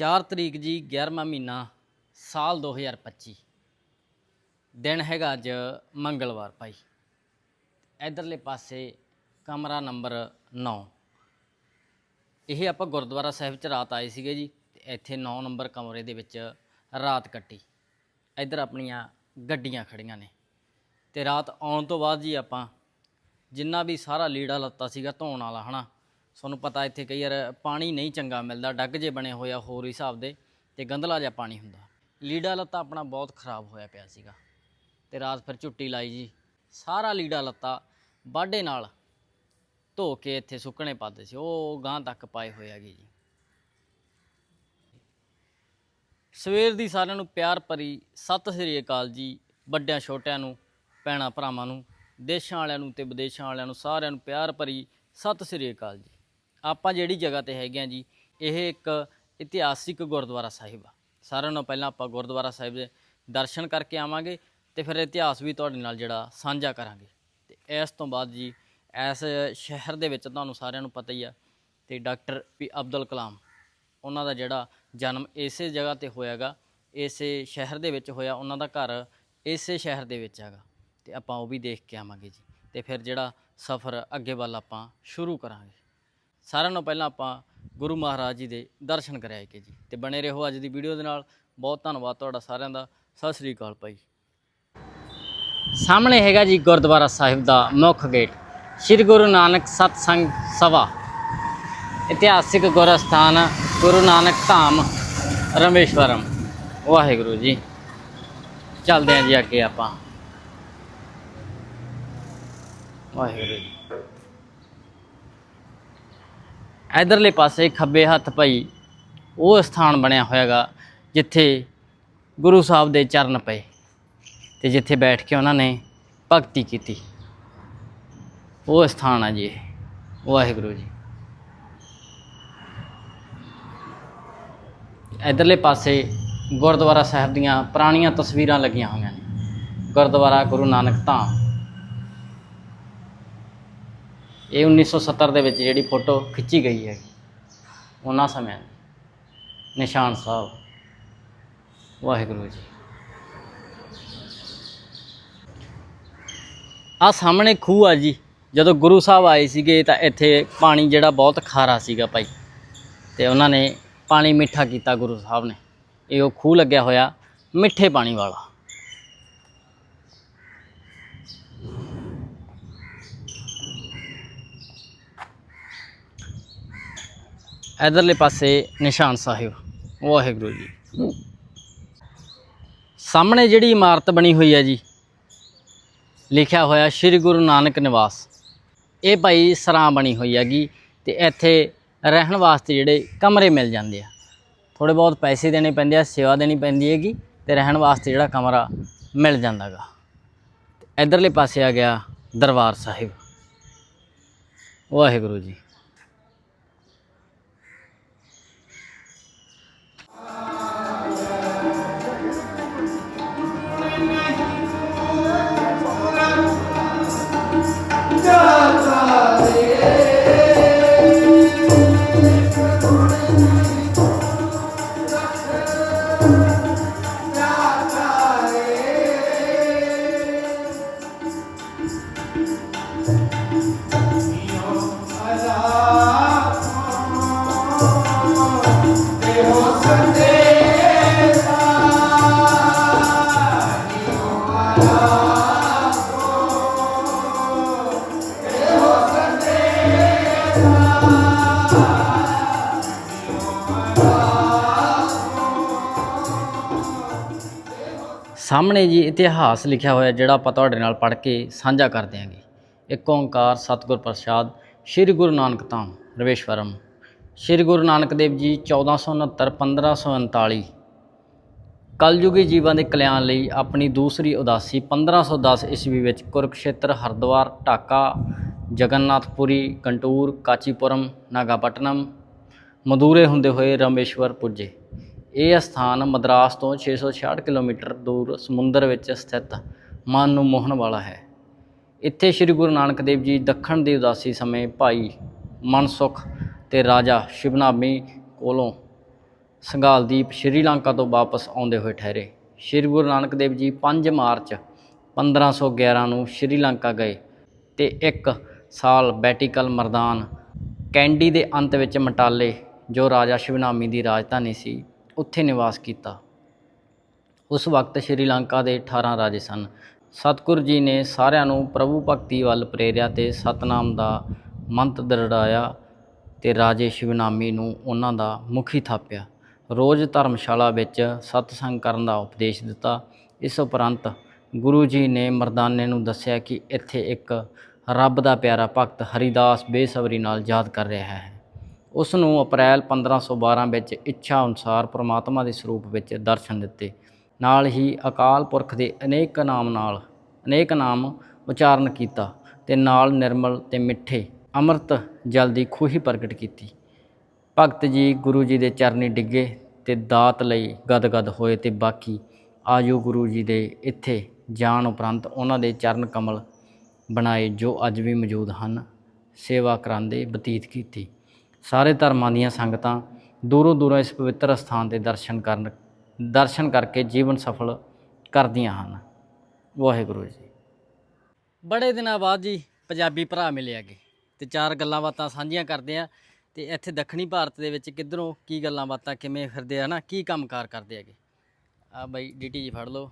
4 ਤਰੀਕ ਜੀ 11ਵਾਂ ਮਹੀਨਾ ਸਾਲ 2025 ਦਿਨ ਹੈਗਾ ਅੱਜ ਮੰਗਲਵਾਰ ਭਾਈ। ਇਧਰਲੇ ਪਾਸੇ ਕਮਰਾ ਨੰਬਰ 9 ਇਹ ਆਪਾਂ ਗੁਰਦੁਆਰਾ ਸਾਹਿਬ ਚ ਰਾਤ ਆਏ ਸੀਗੇ ਜੀ ਤੇ ਇੱਥੇ 9 ਨੰਬਰ ਕਮਰੇ ਦੇ ਵਿੱਚ ਰਾਤ ਕੱਟੀ। ਇੱਧਰ ਆਪਣੀਆਂ ਗੱਡੀਆਂ ਖੜੀਆਂ ਨੇ। ਤੇ ਰਾਤ ਆਉਣ ਤੋਂ ਬਾਅਦ ਜੀ ਆਪਾਂ ਜਿੰਨਾ ਵੀ ਸਾਰਾ ਲੀੜਾ ਲੱਤਾ ਸੀਗਾ ਧੋਣ ਵਾਲਾ, ਹਨਾ ਤੁਹਾਨੂੰ ਪਤਾ ਇੱਥੇ ਕਈ ਵਾਰ ਪਾਣੀ ਨਹੀਂ ਚੰਗਾ ਮਿਲਦਾ, ਡੱਗ ਜੇ ਬਣੇ ਹੋਇਆ ਹੋਰ ਹਿਸਾਬ ਦੇ ਤੇ ਗੰਧਲਾ ਜਿਹਾ ਪਾਣੀ ਹੁੰਦਾ। ਲੀੜਾ ਲੱਤਾ ਆਪਣਾ ਬਹੁਤ ਖਰਾਬ ਹੋਇਆ ਪਿਆ ਸੀਗਾ ਤੇ ਰਾਤ ਫਿਰ ਝੁੱਟੀ ਲਾਈ ਜੀ। ਸਾਰਾ ਲੀੜਾ ਲੱਤਾ ਬਾਡੇ ਨਾਲ ਧੋ ਕੇ ਇੱਥੇ ਸੁੱਕਣੇ ਪਾਦੇ ਸੀ, ਉਹ ਗਾਂ ਤੱਕ ਪਾਏ ਹੋਏ ਹੈਗੇ ਜੀ। ਸਵੇਰ ਦੀ ਸਾਰਿਆਂ ਨੂੰ ਪਿਆਰ ਭਰੀ ਸਤਿ ਸ੍ਰੀ ਅਕਾਲ ਜੀ, ਵੱਡਿਆਂ ਛੋਟਿਆਂ ਨੂੰ, ਭੈਣਾਂ ਭਰਾਵਾਂ ਨੂੰ, ਦੇਸ਼ਾਂ ਵਾਲਿਆਂ ਨੂੰ ਤੇ ਵਿਦੇਸ਼ਾਂ ਵਾਲਿਆਂ ਨੂੰ ਸਾਰਿਆਂ ਨੂੰ ਪਿਆਰ ਭਰੀ ਸਤਿ ਸ੍ਰੀ ਅਕਾਲ ਜੀ। ਆਪਾਂ ਜਿਹੜੀ ਜਗ੍ਹਾ ਤੇ ਹੈਗੇ ਆ ਜੀ, ਇਹ ਇੱਕ ਇਤਿਹਾਸਿਕ ਗੁਰਦੁਆਰਾ ਸਾਹਿਬ ਆ। ਸਾਰਿਆਂ ਨਾਲੋਂ ਪਹਿਲਾਂ ਆਪਾਂ ਗੁਰਦੁਆਰਾ ਸਾਹਿਬ ਦੇ ਦਰਸ਼ਨ ਕਰਕੇ ਆਵਾਂਗੇ ਤੇ ਫਿਰ ਇਤਿਹਾਸ ਵੀ ਤੁਹਾਡੇ ਨਾਲ ਜਿਹੜਾ ਸਾਂਝਾ ਕਰਾਂਗੇ। ਤੇ ਇਸ ਤੋਂ ਬਾਅਦ ਜੀ, ਇਸ ਸ਼ਹਿਰ ਦੇ ਵਿੱਚ ਤੁਹਾਨੂੰ ਸਾਰਿਆਂ ਨੂੰ ਪਤਾ ਹੀ ਆ ਤੇ ਡਾਕਟਰ ਪੀ ਅਬਦੁਲ ਕਲਾਮ, ਉਹਨਾਂ ਦਾ ਜਿਹੜਾ ਜਨਮ ਇਸੇ ਜਗ੍ਹਾ ਤੇ ਹੋਇਆਗਾ, ਇਸੇ ਸ਼ਹਿਰ ਦੇ ਵਿੱਚ ਹੋਇਆ, ਉਹਨਾਂ ਦਾ ਘਰ ਇਸੇ ਸ਼ਹਿਰ ਦੇ ਵਿੱਚ ਹੈਗਾ। ਤੇ ਆਪਾਂ ਉਹ ਵੀ ਦੇਖ ਕੇ ਆਵਾਂਗੇ ਜੀ। ਤੇ ਫਿਰ ਜਿਹੜਾ ਸਫ਼ਰ ਅੱਗੇ ਵੱਲ ਆਪਾਂ ਸ਼ੁਰੂ ਕਰਾਂਗੇ। ਸਾਰਿਆਂ ਨੂੰ ਪਹਿਲਾਂ ਆਪਾਂ ਗੁਰੂ ਮਹਾਰਾਜ ਜੀ ਦੇ ਦਰਸ਼ਨ ਕਰਾਏਗੇ ਜੀ। ਤੇ ਬਣੇ ਰਹੋ ਅੱਜ ਦੀ ਵੀਡੀਓ ਦੇ ਨਾਲ। ਬਹੁਤ ਧੰਨਵਾਦ ਤੁਹਾਡਾ ਸਾਰਿਆਂ ਦਾ। ਸਤਿ ਸ੍ਰੀ ਅਕਾਲ ਭਾਈ। ਸਾਹਮਣੇ ਹੈਗਾ ਜੀ ਗੁਰਦੁਆਰਾ ਸਾਹਿਬ ਦਾ ਮੁੱਖ ਗੇਟ। ਸ੍ਰੀ ਗੁਰੂ ਨਾਨਕ ਸਤਸੰਗ ਸਭਾ। ਇਤਿਹਾਸਿਕ ਗੁਰਸਥਾਨ ਗੁਰੂ ਨਾਨਕ ਧਾਮ ਰਮੇਸ਼ਵਰਮ। ਵਾਹਿਗੁਰੂ ਜੀ। ਚੱਲਦੇ ਆਂ ਜੀ ਅੱਗੇ ਆਪਾਂ। ਵਾਹਿਗੁਰੂ ਜੀ। ਇਧਰਲੇ ਪਾਸੇ ਖੱਬੇ ਹੱਥ ਪਈ ਉਹ ਸਥਾਨ ਬਣਿਆ ਹੋਇਆਗਾ, ਜਿੱਥੇ ਗੁਰੂ ਸਾਹਿਬ ਦੇ ਚਰਨ ਪਏ ਤੇ ਜਿੱਥੇ ਬੈਠ ਕੇ ਉਹਨਾਂ ਨੇ ਭਗਤੀ ਕੀਤੀ। ਉਹ ਸਥਾਨ ਆ ਜੀ ਇਹ। ਵਾਹਿਗੁਰੂ ਜੀ। ਇਧਰਲੇ ਪਾਸੇ ਗੁਰਦੁਆਰਾ ਸਾਹਿਬ ਦੀਆਂ ਪੁਰਾਣੀਆਂ ਤਸਵੀਰਾਂ ਲੱਗੀਆਂ ਹੋਈਆਂ ਨੇ। ਗੁਰਦੁਆਰਾ ਗੁਰੂ ਨਾਨਕ ਧਾਮ। ਇਹ 1970 ਦੇ ਵਿੱਚ ਜਿਹੜੀ ਫੋਟੋ ਖਿੱਚੀ ਗਈ ਹੈ ਉਹਨਾਂ ਸਮਿਆਂ ਨਿਸ਼ਾਨ ਸਾਹਿਬ। ਵਾਹਿਗੁਰੂ ਜੀ। ਆ ਸਾਹਮਣੇ ਖੂਹ ਆ ਜੀ। ਜਦੋਂ ਗੁਰੂ ਸਾਹਿਬ ਆਏ ਸੀਗੇ ਤਾਂ ਇੱਥੇ ਪਾਣੀ ਜਿਹੜਾ ਬਹੁਤ ਖਾਰਾ ਸੀਗਾ ਭਾਈ। ਤੇ ਉਹਨਾਂ ਨੇ ਪਾਣੀ ਮਿੱਠਾ ਕੀਤਾ ਗੁਰੂ ਸਾਹਿਬ ਨੇ। ਇਹ ਉਹ ਖੂਹ ਲੱਗਿਆ ਹੋਇਆ ਮਿੱਠੇ ਪਾਣੀ ਵਾਲਾ। ਇਧਰਲੇ ਪਾਸੇ ਨਿਸ਼ਾਨ ਸਾਹਿਬ, ਵਾਹਿਗੁਰੂ ਜੀ। ਸਾਹਮਣੇ ਜਿਹੜੀ ਇਮਾਰਤ ਬਣੀ ਹੋਈ ਹੈ ਜੀ, ਲਿਖਿਆ ਹੋਇਆ ਸ੍ਰੀ ਗੁਰੂ ਨਾਨਕ ਨਿਵਾਸ। ਇਹ ਭਾਈ ਸਰਾਂ ਬਣੀ ਹੋਈ ਹੈਗੀ ਤੇ ਇੱਥੇ ਰਹਿਣ ਵਾਸਤੇ ਜਿਹੜੇ ਕਮਰੇ ਮਿਲ ਜਾਂਦੇ ਆ। ਥੋੜੇ ਬਹੁਤ ਪੈਸੇ ਦੇਣੇ ਪੈਂਦੇ ਆ, ਸੇਵਾ ਦੇਣੀ ਪੈਂਦੀ ਹੈਗੀ ਤੇ ਰਹਿਣ ਵਾਸਤੇ ਜਿਹੜਾ ਕਮਰਾ ਮਿਲ ਜਾਂਦਾਗਾ ਇਧਰਲੇ ਪਾਸੇ ਆ ਗਿਆ ਦਰਬਾਰ ਸਾਹਿਬ। ਵਾਹਿਗੁਰੂ ਜੀ। ਸਾਹਮਣੇ ਜੀ ਇਤਿਹਾਸ ਲਿਖਿਆ ਹੋਇਆ ਜਿਹੜਾ ਆਪਾਂ ਤੁਹਾਡੇ ਨਾਲ ਪੜ੍ਹ ਕੇ ਸਾਂਝਾ ਕਰ ਦਿਆਂਗੇ। ਇੱਕ ਓੰਕਾਰ ਸਤਿਗੁਰ ਪ੍ਰਸਾਦ, ਸ੍ਰੀ ਗੁਰੂ ਨਾਨਕ ਧਾਮ, ਰਵੇਸ਼ਵਰਮ। ਸ੍ਰੀ ਗੁਰੂ ਨਾਨਕ ਦੇਵ ਜੀ 1469 1539 ਕਲਯੁਗੀ ਜੀਵਾਂ ਦੇ ਕਲਿਆਣ ਲਈ ਆਪਣੀ ਦੂਸਰੀ ਉਦਾਸੀ 1510 ਈਸਵੀ ਵਿੱਚ ਕੁਰਕਸ਼ੇਤਰ, ਹਰਿਦੁਆਰ, ਢਾਕਾ ਜਗਨਨਾਥਪੁਰੀ ਕੰਟੂਰ, ਕਾਚੀਪੁਰਮ, ਨਾਗਾਪਟਨਮ ਮਦੂਰੇ ਹੁੰਦੇ ਹੋਏ ਰਮੇਸ਼ਵਰ ਪੁੱਜੇ। ਇਹ ਸਥਾਨ ਮਦਰਾਸ ਤੋਂ 666 ਕਿਲੋਮੀਟਰ ਦੂਰ ਸਮੁੰਦਰ ਵਿੱਚ ਸਥਿਤ ਮਨ ਨੂੰ ਮੋਹਣ ਵਾਲਾ ਹੈ। ਇੱਥੇ ਸ੍ਰੀ ਗੁਰੂ ਨਾਨਕ ਦੇਵ ਜੀ ਦੱਖਣ ਦੀ ਉਦਾਸੀ ਸਮੇਂ ਭਾਈ ਮਨਸੁਖ ਤੇ ਰਾਜਾ ਸ਼ਿਵਨਾਮੀ ਕੋਲੋਂ ਸੰਗਾਲਦੀਪ ਸ਼੍ਰੀਲੰਕਾ ਤੋਂ ਵਾਪਸ ਆਉਂਦੇ ਹੋਏ ਠਹਿਰੇ। ਸ਼੍ਰੀ ਗੁਰੂ ਨਾਨਕ ਦੇਵ ਜੀ 5 ਮਾਰਚ 1511 ਨੂੰ ਸ਼੍ਰੀਲੰਕਾ ਗਏ ਤੇ ਇੱਕ ਸਾਲ ਬੈਟੀਕਲ ਮਰਦਾਨ ਕੈਂਡੀ ਦੇ ਅੰਤ ਵਿੱਚ ਮਟਾਲੇ, ਜੋ ਰਾਜਾ ਸ਼ਿਵਨਾਮੀ ਦੀ ਰਾਜਧਾਨੀ ਸੀ ਉੱਥੇ ਨਿਵਾਸ ਕੀਤਾ। ਉਸ ਵਕਤ ਸ਼੍ਰੀਲੰਕਾ ਦੇ 18 ਰਾਜੇ ਸਨ। ਸਤਿਗੁਰੂ ਜੀ ਨੇ ਸਾਰਿਆਂ ਨੂੰ ਪ੍ਰਭੂ ਭਗਤੀ ਵੱਲ ਪ੍ਰੇਰਿਆ ਤੇ ਸਤਨਾਮ ਦਾ ਮੰਤ ਦਰੜਾਇਆ ਤੇ ਰਾਜੇ ਸ਼ਿਵਨਾਮੀ ਨੂੰ ਉਹਨਾਂ ਦਾ ਮੁਖੀ ਥਾਪਿਆ। ਰੋਜ਼ ਧਰਮਸ਼ਾਲਾ ਵਿੱਚ ਸਤਸੰਗ ਕਰਨ ਦਾ ਉਪਦੇਸ਼ ਦਿੱਤਾ। ਇਸ ਉਪਰੰਤ ਗੁਰੂ ਜੀ ਨੇ ਮਰਦਾਨੇ ਨੂੰ ਦੱਸਿਆ ਕਿ ਇੱਥੇ ਇੱਕ ਰੱਬ ਦਾ ਪਿਆਰਾ ਭਗਤ ਹਰੀਦਾਸ ਬੇਸਬਰੀ ਨਾਲ ਯਾਦ ਕਰ ਰਿਹਾ ਹੈ। ਉਸ ਨੂੰ ਅਪ੍ਰੈਲ 1512 ਵਿੱਚ ਇੱਛਾ ਅਨੁਸਾਰ ਪ੍ਰਮਾਤਮਾ ਦੇ ਸਰੂਪ ਵਿੱਚ ਦਰਸ਼ਨ ਦਿੱਤੇ। ਨਾਲ ਹੀ ਅਕਾਲ ਪੁਰਖ ਦੇ ਅਨੇਕ ਨਾਮ ਨਾਲ, ਅਨੇਕ ਨਾਮ ਉਚਾਰਨ ਕੀਤਾ ਤੇ ਨਾਲ ਨਿਰਮਲ ਤੇ ਮਿੱਠੇ, ਅੰਮ੍ਰਿਤ ਜਲ ਦੀ ਖੂਹੀ ਪ੍ਰਗਟ ਕੀਤੀ। ਭਗਤ ਜੀ ਗੁਰੂ ਜੀ ਦੇ ਚਰਨੀ ਡਿੱਗੇ ਤੇ ਦਾਤ ਲਈ ਗਦਗਦ ਹੋਏ ਤੇ ਬਾਕੀ ਆਜੋ ਗੁਰੂ ਜੀ ਦੇ ਇੱਥੇ ਜਾਣ ਉਪਰੰਤ ਉਹਨਾਂ ਦੇ ਚਰਨ ਕਮਲ ਬਣਾਏ ਜੋ ਅੱਜ ਵੀ ਮੌਜੂਦ ਹਨ। ਸੇਵਾ ਕਰਾਂਦੇ ਬਤੀਤ ਕੀਤੀ। ਸਾਰੇ ਧਰਮਾਂ ਦੀਆਂ ਸੰਗਤਾਂ ਦੂਰੋਂ ਦੂਰੋਂ ਇਸ ਪਵਿੱਤਰ ਸਥਾਨ ਦੇ ਦਰਸ਼ਨ ਕਰਨ, ਦਰਸ਼ਨ ਕਰਕੇ ਜੀਵਨ ਸਫਲ ਕਰਦੀਆਂ ਹਨ। ਵਾਹਿਗੁਰੂ ਜੀ। ਬੜੇ ਦਿਨਾਂ ਬਾਅਦ ਜੀ ਪੰਜਾਬੀ ਭਰਾ ਮਿਲੇ ਹੈਗੇ ਤੇ ਚਾਰ ਗੱਲਾਂ ਬਾਤਾਂ ਸਾਂਝੀਆਂ ਕਰਦੇ ਆ ਤੇ ਇੱਥੇ ਦੱਖਣੀ ਭਾਰਤ ਦੇ ਵਿੱਚ ਕਿੱਧਰੋਂ ਕੀ ਗੱਲਾਂ ਬਾਤਾਂ ਕਿਵੇਂ ਫਿਰਦੇ ਆ ਨਾ, ਕੀ ਕੰਮਕਾਰ ਕਰਦੇ ਹੈਗੇ? ਆ ਬਾਈ ਡੀਟੀ ਜੀ ਫੜ ਲਓ।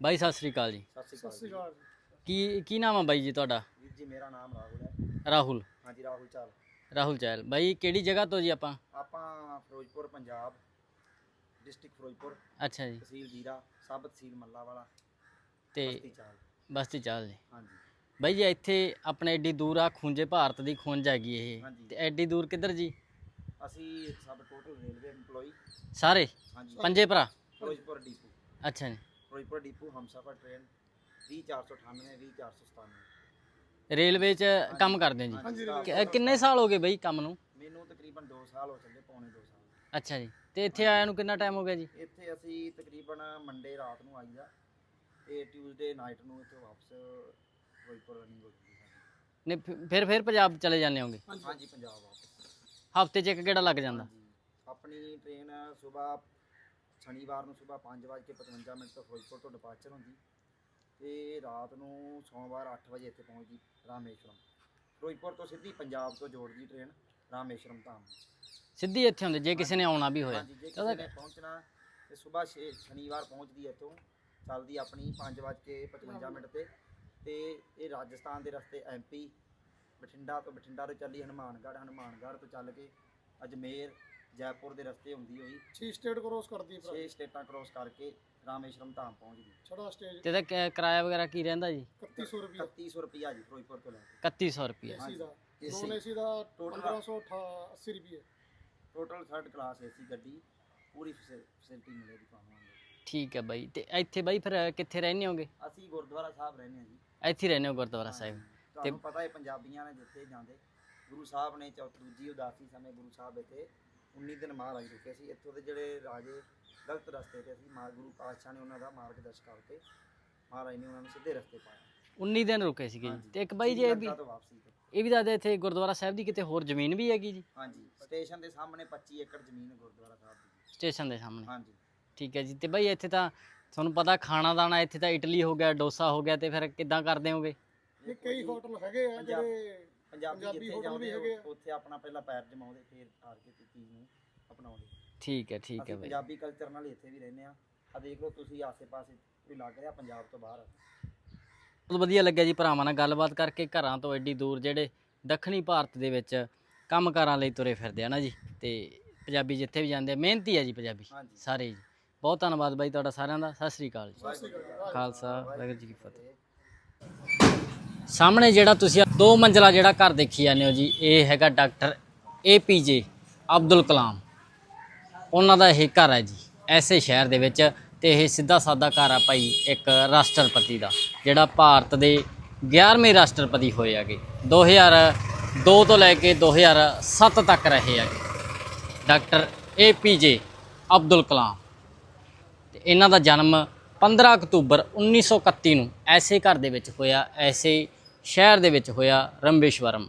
ਬਾਈ ਸਤਿ ਸ੍ਰੀ ਅਕਾਲ ਜੀ। ਸਤਿ ਸ਼੍ਰੀ ਅਕਾਲ ਕੀ ਕੀ ਨਾਮ ਆ ਬਾਈ ਜੀ ਤੁਹਾਡਾ? ਵੀਰ ਜੀ ਮੇਰਾ ਨਾਮ ਰਾਹੁਲ ਹੈ। ਰਾਹੁਲ। ਹਾਂਜੀ ਰਾਹੁਲ ਚਾਲ। ਰਾਹੁਲ ਚਹਿਲ ਬਾਈ ਕਿਹੜੀ ਜਗ੍ਹਾ ਤੋਂ ਜੀ ਆਪਾਂ? ਆਪਾਂ ਫਿਰੋਜ਼ਪੁਰ ਪੰਜਾਬ ਡਿਸਟ੍ਰਿਕਟ ਫਿਰੋਜ਼ਪੁਰ। ਅੱਛਾ ਜੀ। ਤਹਿਸੀਲ ਜੀਰਾ ਸਬ ਤਹਿਸੀਲ ਮੱਲਾ ਵਾਲਾ ਤੇ ਬਸਤੀ ਚਾਲ। ਬਸਤੀ ਚਾਲ ਜੀ। ਹਾਂਜੀ। ਬਾਈ ਜੀ ਇੱਥੇ ਆਪਣੇ ਏਡੀ ਦੂਰ ਆ ਖੂੰਜੇ ਭਾਰਤ ਦੀ ਖੂੰਜ ਹੈਗੀ ਇਹ। ਹਾਂਜੀ। ਤੇ ਐਡੀ ਦੂਰ ਕਿੱਧਰ ਜੀ? ਅਸੀਂ ਸਭ ਟੋਟਲ ਰੇਲਵੇ EMPLOYE ਸਾਰੇ? ਹਾਂਜੀ। ਪੰਜੇ ਭਰਾ? ਫਿਰੋਜ਼ਪੁਰ ਡੀਪੂ। ਅੱਛਾ ਜੀ। Ferozepur depot Humsafar train 20498 20497 railway 'ਚ ਕੰਮ ਕਰਦੇ ਹੋ ਹਾਂਜੀ ਜੀ ਕਿ- ਕਿੰਨੇ ਸਾਲ ਹੋ ਗਏ ਬਈ ਕੰਮ ਨੂੰ? ਮੈਨੂੰ ਤਕਰੀਬਨ 2 ਸਾਲ ਹੋ ਚੱਲੇ ਪੌਣੇ 2 ਸਾਲ। ਅੱਛਾ ਜੀ। ਤੇ ਇੱਥੇ ਆਇਆ ਨੂੰ ਕਿੰਨਾ ਟਾਈਮ ਹੋ ਗਿਆ ਜੀ? ਇੱਥੇ ਅਸੀਂ ਤਕਰੀਬਨ ਮੰਡੇ ਰਾਤ ਨੂੰ ਆਈਦਾ ਤੇ ਟਿਊਜ਼ਡੇ ਨਾਈਟ ਨੂੰ ਇੱਥੇ ਵਾਪਸ ਫਿਰੋਜ਼ਪੁਰ ਰਨਿੰਗ ਹੋ ਜਾਂਦੀ ਸਾਡੀ। ਨੇ ਫਿਰ- ਫਿਰ ਫਿਰ ਪੰਜਾਬ ਚਲੇ ਜਾਂਦੇ ਹੋਗੇ? ਹਾਂਜੀ ਪੰਜਾਬ ਵਾਪਸ। ਹਫ਼ਤੇ 'ਚ ਇੱਕ ਗੇੜਾ ਲੱਗ ਜਾਂਦਾ? ਆਪਣੀ ਟ੍ਰੇਨ ਸਵੇਰ ਸ਼ਨੀਵਾਰ ਨੂੰ ਸਵੇਰ 5:55 ਮਿੰਟ ਤੋਂ ਫਿਰੋਜ਼ਪੁਰ ਤੋਂ ਡਿਪਾਰਚਰ ਹੁੰਦੀ। ਤੇ ਰਾਤ ਨੂੰ ਸੋਮਵਾਰ 8 ਵਜੇ ਇੱਥੇ ਪਹੁੰਚਦੀ ਰਾਮੇਸ਼ਵਰਮ। ਫਿਰੋਜ਼ਪੁਰ ਤੋਂ ਸਿੱਧੀ ਪੰਜਾਬ ਤੋਂ ਜੋੜਦੀ ਟ੍ਰੇਨ ਰਾਮੇਸ਼ਵਰਮ ਧਾਮ। ਸਿੱਧੀ ਇੱਥੇ ਹੁੰਦੇ ਜੇ ਕਿਸੇ ਨੇ ਆਉਣਾ ਵੀ ਹੋਇਆ। ਹਾਂਜੀ ਜੇ ਕਿਸੇ ਨੇ ਪਹੁੰਚਣਾ ਤੇ ਸਵੇਰ ਸ਼ਨੀਵਾਰ ਪਹੁੰਚਦੀ ਹੈ ਇੱਥੋਂ ਚੱਲਦੀ ਆਪਣੀ 5:55 ਮਿੰਟ ਤੇ। ਤੇ ਇਹ ਰਾਜਸਥਾਨ ਦੇ ਰਸਤੇ ਐਮਪੀ ਬਠਿੰਡਾ ਤੋਂ ਬਠਿੰਡਾ ਤੋਂ ਚੱਲੀ ਹਨੂਮਾਨਗੜ੍ਹ ਹਨੂਮਾਨਗੜ੍ਹ ਤੋਂ ਚੱਲ ਕੇ ਅਜਮੇਰ ਜੈਪੁਰ ਦੇ ਰਸਤੇ ਹੁੰਦੀ ਹੋਈ। ਛੇ ਸਟੇਟ ਕ੍ਰੋਸ ਕਰਦੀ ਹੈ ਛੇ ਸਟੇਟਾਂ ਕ੍ਰੋਸ ਕਰਕੇ ਰਾਮੇਸ਼ਵਰਮ ਧਾਮ ਪਹੁੰਚਦੀ ਛੜਾ ਸਟੇਜ ਤੇ ਇਹਦਾ ਕਿ- ਕਿਰਾਇਆ ਵਗੈਰਾ ਕੀ ਰਹਿੰਦਾ ਜੀ? 3100 ਰੁਪਏ 3100 ਰੁਪਿਆ ਜੀ ਫਿਰੋਜ਼ਪੁਰ ਤੋਂ ਲੈ ਕੇ। 3100 ਰੁਪਏ ਦਾ। AC ਨੋਨ ਏਸੀ ਦਾ Total 1580 ਰੁਪਏ ਟੋਟਲ ਥਰਡ ਕਲਾਸ ਏਸੀ ਗੱਡੀ ਪੂਰੀ ਫੈਸਿਲਿਟੀ ਮਿਲੇਗੀ ਤੁਹਾਨੂੰ ਠੀਕ ਹੈ ਬਾਈ। ਤੇ ਇੱਥੇ ਬਾਈ ਫਿਰ ਕਿੱਥੇ ਰਹਿੰਦੇ ਹੋਗੇ? ਅਸੀਂ ਗੁਰਦੁਆਰਾ ਸਾਹਿਬ ਰਹਿੰਦੇ ਹਾਂ ਜੀ। ਇੱਥੇ ਹੀ ਰਹਿੰਦੇ ਹੋ ਗੁਰਦੁਆਰਾ ਸਾਹਿਬ। ਤੁਹਾਨੂੰ ਪਤਾ ਹੈ ਪੰਜਾਬੀਆਂ ਨੇ ਜਿੱਥੇ ਜਾਂਦੇ। ਗੁਰੂ ਸਾਹਿਬ ਨੇ ਚੌਥ ਦੂਜੀ ਉਦਾਸੀ ਸਮੇਂ ਗੁਰੂ ਸਾਹਿਬ ਇੱਥੇ 19 ਦਿਨ ਮਹਾਰਾਜ ਰੁਕੇ ਸੀ। ਇੱਥੋਂ ਦੇ ਜਿਹੜੇ ਰਾਜੇ ਗਲਤ ਰਸਤੇ ਤੇ ਸੀ। ਮਾਂ ਗੁਰੂ ਪਾਤਸ਼ਾਹ ਨੇ ਉਹਨਾਂ ਦਾ ਮਾਰਗਦਰਸ਼ਨ ਕਰਕੇ ਮਹਾਰਾਜ ਨੇ ਉਹਨਾਂ ਨੂੰ ਸਿੱਧੇ ਰਸਤੇ ਪਾਇਆ। 19 ਦਿਨ ਰੁਕੇ ਸੀਗੇ ਜੀ। ਤੇ ਇੱਕ ਬਾਈ ਜੀ ਇਹ ਵੀ ਸ਼੍ਰੀਲੰਕਾ ਤੋਂ ਵਾਪਸੀ ਤੇ ਇਹ ਵੀ ਦੱਸਦੇ ਇੱਥੇ ਗੁਰਦੁਆਰਾ ਸਾਹਿਬ ਦੀ ਕਿਤੇ ਹੋਰ ਜ਼ਮੀਨ ਵੀ ਹੈਗੀ ਜੀ? ਹਾਂਜੀ। ਸਟੇਸ਼ਨ ਦੇ ਸਾਹਮਣੇ 25 ਏਕੜ ਜ਼ਮੀਨ ਹੈ ਗੁਰਦੁਆਰਾ ਸਾਹਿਬ ਦੀ। ਸਟੇਸ਼ਨ ਦੇ ਸਾਹਮਣੇ। ਹਾਂਜੀ। ਠੀਕ ਹੈ ਜੀ। ਤੇ ਬਾਈ ਇੱਥੇ ਤਾਂ ਤੁਹਾਨੂੰ ਪਤਾ ਖਾਣਾ ਦਾਣਾ ਇੱਥੇ ਤਾਂ ਇਟਲੀ ਹੋ ਗਿਆ ਡੋਸਾ ਹੋ ਗਿਆ ਤੇ ਫਿਰ ਕਿੱਦਾਂ ਕਰਦੇ ਹੋਗੇ? ਇਹ ਕਈ ਹੋਟਲ ਹੈਗੇ ਆ ਜਿਹੜੇ ਪੰਜਾਬੀ ਜਿੱਥੇ ਹੋਟਲ ਜਾਂਦੇ ਵੀ ਹੈਗੇ ਆ। ਉੱਥੇ ਆਪਣਾ ਪਹਿਲਾਂ ਪੈਰ ਜਮਾਉਂਦੇ ਫਿਰ ਆ ਕੇ ਤੇ ਚੀਜ਼ ਨੂੰ ਅਪਣਾਉਂਦੇ। ਠੀਕ ਹੈ ਠੀਕ ਹੈ ਬਾਈ। ਪੰਜਾਬੀ ਕਲਚਰ ਨਾਲ ਇੱਥੇ ਵੀ ਰਹਿੰਦੇ ਆ ਆ ਦੇਖ ਲਓ ਤੁਸੀਂ ਆਸੇ-ਪਾਸੇ ਵੀ ਲੱਗ ਰਿਹਾ ਪੰਜਾਬ ਤੋਂ ਬਾਹਰ। ਬਹੁਤ ਵਧੀਆ ਲੱਗਿਆ ਜੀ ਭਰਾਵਾਂ ਨਾਲ ਗੱਲਬਾਤ ਕਰਕੇ ਘਰਾਂ ਤੋਂ ਐਡੀ ਦੂਰ ਜਿਹੜੇ ਦੱਖਣੀ ਭਾਰਤ ਦੇ ਵਿੱਚ ਕੰਮਕਾਰਾਂ ਲਈ ਤੁਰੇ ਫਿਰਦੇ ਆ ਨਾ ਜੀ ਤੇ ਪੰਜਾਬੀ ਜਿੱਥੇ ਵੀ ਜਾਂਦੇ ਆ ਮਿਹਨਤੀ ਆ ਜੀ ਪੰਜਾਬੀ। ਸਾਰੇ ਜੀ। ਬਹੁਤ ਧੰਨਵਾਦ ਬਾਈ ਤੁਹਾਡਾ ਸਾਰਿਆਂ ਦਾ। ਸਤਿ ਸ੍ਰੀ ਅਕਾਲ ਜੀ। ਖਾਲਸਾ ਵਾਹਿਗੁਰੂ ਜੀ ਕੀ ਫਤਿਹ। ਸਾਹਮਣੇ ਜਿਹੜਾ ਤੁਸੀਂ ਦੋ ਮੰਜ਼ਲਾ ਜਿਹੜਾ ਘਰ ਦੇਖੀ ਜਾਂਦੇ ਹੋ ਜੀ, ਇਹ ਹੈਗਾ ਡਾਕਟਰ ਏ ਪੀ ਜੇ ਅਬਦੁਲ ਕਲਾਮ। ਉਹਨਾਂ ਦਾ ਇਹ ਘਰ ਹੈ ਜੀ, ਐਸੇ ਸ਼ਹਿਰ ਦੇ ਵਿੱਚ ਤੇ ਇਹ ਸਿੱਧਾ ਸਾਦਾ ਘਰ ਆ ਭਾਈ ਇੱਕ ਰਾਸ਼ਟਰਪਤੀ ਦਾ, ਜਿਹੜਾ ਭਾਰਤ ਦੇ 11ਵੇਂ ਰਾਸ਼ਟਰਪਤੀ ਹੋਏ ਹੈਗੇ। 2002 ਤੋਂ ਲੈ ਕੇ 2007 ਤੱਕ ਰਹੇ ਹੈਗੇ। ਡਾਕਟਰ ਏ ਪੀ ਜੇ ਅਬਦੁਲ ਕਲਾਮ। ਤੇ ਇਹਨਾਂ ਦਾ ਜਨਮ 15 ਅਕਤੂਬਰ 1931 ਨੂੰ ਐਸੇ ਘਰ ਦੇ ਵਿੱਚ ਹੋਇਆ, ਐਸੇ ਸ਼ਹਿਰ ਦੇ ਵਿੱਚ ਹੋਇਆ ਰੰਬੇਸ਼ਵਰਮ।